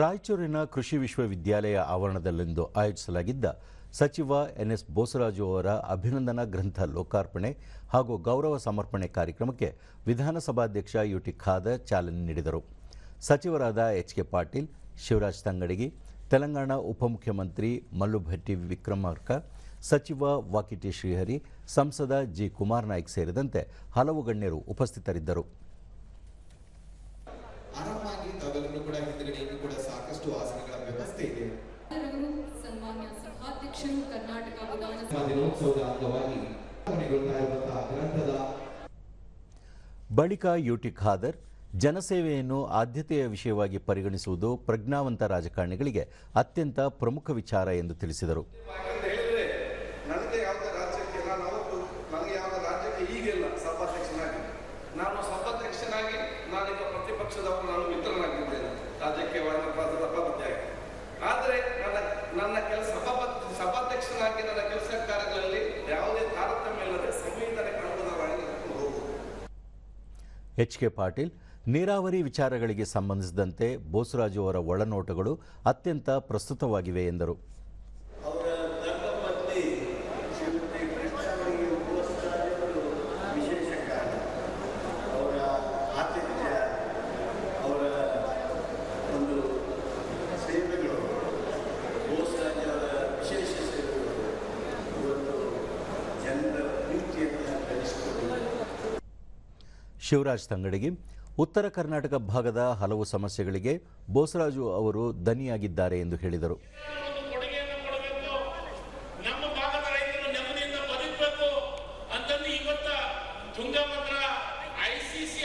ರಾಯಚೂರಿನ ಕೃಷಿ ವಿಶ್ವವಿದ್ಯಾಲಯ ಆವರಣದಲ್ಲಿಂದು ಆಯೋಜಿಸಲಾಗಿದ್ದ ಸಚಿವ ಎನ್ಎಸ್ ಬೋಸರಾಜು ಅವರ ಅಭಿನಂದನಾ ಗ್ರಂಥ ಲೋಕಾರ್ಪಣೆ ಹಾಗೂ ಗೌರವ ಸಮರ್ಪಣೆ ಕಾರ್ಯಕ್ರಮಕ್ಕೆ ವಿಧಾನಸಭಾಧ್ಯಕ್ಷ ಯುಟಿ ಖಾದರ್ ಚಾಲನೆ ನೀಡಿದರು. ಸಚಿವರಾದ ಎಚ್ ಕೆ ಪಾಟೀಲ್, ಶಿವರಾಜ್ ತಂಗಡಗಿ, ತೆಲಂಗಾಣ ಉಪಮುಖ್ಯಮಂತ್ರಿ ಮಲ್ಲುಭಟ್ಟಿ ವಿಕ್ರಮಾರ್ಕ, ಸಚಿವ ವಾಕಿಟಿ ಶ್ರೀಹರಿ, ಸಂಸದ ಜಿ ಕುಮಾರ್ ನಾಯ್ಕ್ ಸೇರಿದಂತೆ ಹಲವು ಗಣ್ಯರು ಉಪಸ್ಥಿತರಿದ್ದರು. ಸಭಾಧ್ಯಕ್ಷರು ಕರ್ನಾಟಕ ವಿಧಾನಸಭಾ. ದಿನೋತ್ಸವದ ಅಂಗವಾಗಿ ಗ್ರಂಥದ ಬಳಿಕ ಯುಟಿ ಖಾದರ್ ಜನಸೇವೆಯನ್ನು ಆದ್ಯತೆಯ ವಿಷಯವಾಗಿ ಪರಿಗಣಿಸುವುದು ಪ್ರಜ್ಞಾವಂತ ರಾಜಕಾರಣಿಗಳಿಗೆ ಅತ್ಯಂತ ಪ್ರಮುಖ ವಿಚಾರ ಎಂದು ತಿಳಿಸಿದರು. ನಾನು ಸಭಾಧ್ಯಕ್ಷನಾಗಿ. ನಾನು ಸಭಾಧ್ಯಕ್ಷನಾಗಿ ನಾನೀಗ ಪ್ರತಿಪಕ್ಷದವರು ನಾನು ಮಿತ್ರನಾಗಿದ್ದೇನೆ. ರಾಜ್ಯಕ್ಕೆ ಎಚ್ ಕೆ ಪಾಟೀಲ್ ನೀರಾವರಿ ವಿಚಾರಗಳಿಗೆ ಸಂಬಂಧಿಸಿದಂತೆ ಬೋಸರಾಜು ಅವರ ಒಳನೋಟಗಳು ಅತ್ಯಂತ ಪ್ರಸ್ತುತವಾಗಿವೆ ಎಂದರು. ಶಿವರಾಜ್ ತಂಗಡಗಿ ಉತ್ತರ ಕರ್ನಾಟಕ ಭಾಗದ ಹಲವು ಸಮಸ್ಯೆಗಳಿಗೆ ಬೋಸರಾಜು ಅವರು ದನಿಯಾಗಿದ್ದಾರೆ ಎಂದು ಹೇಳಿದರು. ತುಂಗಭದ್ರಾ ಐಸಿಸಿ